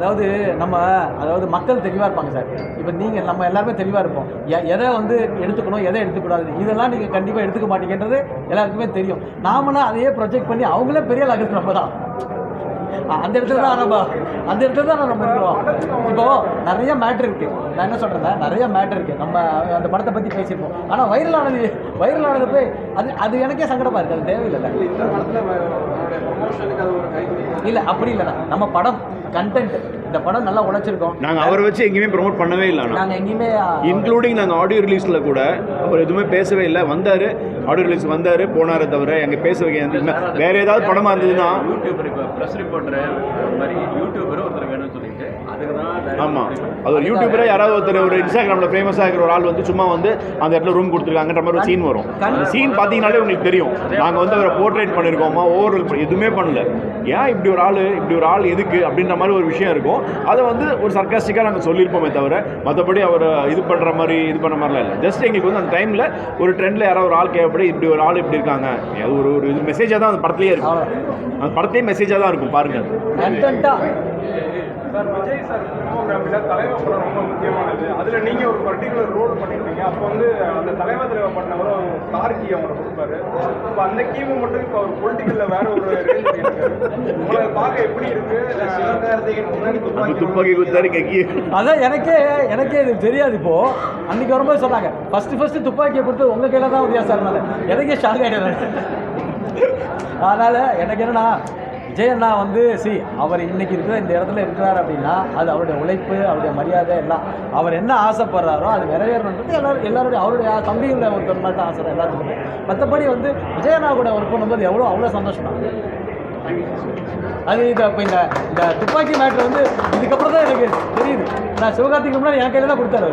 அதாவது நம்ம அதாவது மக்கள் தெளிவாக இருப்பாங்க சார். இப்போ நீங்கள் நம்ம எல்லாருமே தெளிவாக இருப்போம். எ- எதை வந்து எடுத்துக்கணும் எதை எடுத்துக்கூடாது இதெல்லாம் நீங்கள் கண்டிப்பாக எடுத்துக்க மாட்டீங்கன்றது எல்லாருக்குமே தெரியும். நாமளும் அதையே ப்ரொஜெக்ட் பண்ணி அவங்களே பெரிய லகத்து நம்ம தான். அந்த இடத்துல தான் நம்ம அந்த இடத்துல தான் நம்ம இருக்கிறோம். இப்போ நிறைய மேட்ரு இருக்கு. நான் என்ன சொல்றேன்னா நிறைய மேட்ரு இருக்கு. நம்ம அந்த படத்தை பத்தி பேசியிருப்போம். ஆனா வைரலானது வைரலானது போய் அது அது எனக்கே சங்கடமா இருக்கு. அது தேவையில்லை. இல்ல அப்படி இல்லைண்ணா. நம்ம படம் கண்டென்ட் இந்த படம் நல்லா உழைச்சிருக்கோம். நாங்கள் அவரை வச்சு எங்கேயுமே ப்ரோமோட் பண்ணவே இல்லை ஆனால் நாங்க எங்கேயுமே இன்க்ளூடிங் நாங்கள் ஆடியோ ரிலீஸில் கூட அவர் எதுவுமே பேசவே இல்லை. வந்தார் ஆடியோ ரிலீஸ் வந்தார் போனாரே தவிர எங்கே பேச வைக்க வேற ஏதாவது படமாக இருந்ததுன்னா யூடியூபர் இப்போ ப்ரெஸ் ரிப்போர்ட்டர் மாதிரி யூடியூபர் ஒருத்தர் வேணும்னு சொல்லிட்டு அதுக்கு தான் ஆமாம் அது ஒரு யூடியூபரே யாராவது ஒருத்தர் ஒரு இன்ஸ்டாகிராமில் ஃபேமஸாக இருக்கிற ஒரு ஆள் வந்து சும்மா வந்து அந்த இடத்துல ரூம் கொடுத்துருக்காங்கன்ற மாதிரி ஒரு சீன் வரும். அந்த சீன் பார்த்தீங்கனாலே உங்களுக்கு தெரியும். நாங்கள் வந்து அவரை போர்ட்ரேட் பண்ணியிருக்கோமா? ஓவர் எதுவுமே பண்ணல. ஏன் இப்படி ஒரு ஆள்? இப்படி ஒரு ஆள் எதுக்கு? அப்படின்ற மாதிரி ஒரு விஷயம் இருக்கும். அதை வந்து ஒரு சர்க்காஸ்டிக்காக நாங்கள் சொல்லியிருப்போமே தவிர மற்றபடி அவர் இது பண்ணுற மாதிரி இது பண்ண மாதிரிலாம் இல்லை. ஜஸ்ட் எங்களுக்கு வந்து அந்த டைமில் ஒரு ட்ரெண்டில் யாராவது ஒரு ஆள் கேட்கப்படி இப்படி ஒரு ஆள் இப்படி இருக்காங்க. அது ஒரு ஒரு இது மெசேஜாக தான் அந்த படத்துலேயே இருக்கும். அந்த படத்தையே மெசேஜாக தான் இருக்கும். பாருங்கள் சார் விஜய் சார் ஃபிலிமோகிராஃபில தலைவர் படம் ரொம்ப முக்கியமானது. அதுல நீங்க ஒரு பர்டிகுலர் ரோல் பண்ணிருப்பீங்க அப்போ வந்து அந்த தலைவர் தலைவர் பண்ணவர் ஸ்டார் கீ அவரை கொடுப்பாரு. இப்போ அந்த கீமு மட்டும் இப்போ அவர் பொலிட்டிக்கல்ல வேற ஒரு உங்களை பார்க்க எப்படி இருக்கு? அதான் எனக்கே எனக்கே இது தெரியாது இப்போ. அன்னைக்கு வரும்போது சொன்னாங்க ஃபர்ஸ்ட் ஃபர்ஸ்ட் துப்பாக்கியை கொடுத்து உங்க கையில தான் உதயா சார் எனக்கே ஷாக் ஆகிடுறேன் அதனால எனக்கு என்னன்னா விஜய் அண்ணா வந்து சி அவர் இன்னைக்கு இருக்கிற இந்த இடத்துல இருக்கிறார் அப்படின்னா அது அவருடைய உழைப்பு அவருடைய மரியாதை எல்லாம். அவர் என்ன ஆசைப்படுறாரோ அது நிறைவேறணுன்றது எல்லாரும் எல்லாருடைய அவருடைய தம்பிகளில் ஒரு மாதிரி ஆசை எல்லாத்துக்குமே மற்றபடி வந்து விஜய் அண்ணா கூட ஒர்க் பண்ணும்போது எவ்வளோ அவ்வளோ சந்தோஷம். தான் அது இது இப்போ இந்த இந்த துப்பாக்கி மேட்ரு வந்து இதுக்கப்புறம் தான் எனக்கு தெரியுது. நான் சிவகார்த்திக்கு முன்னாடி என் கையில் தான் கொடுத்தாரு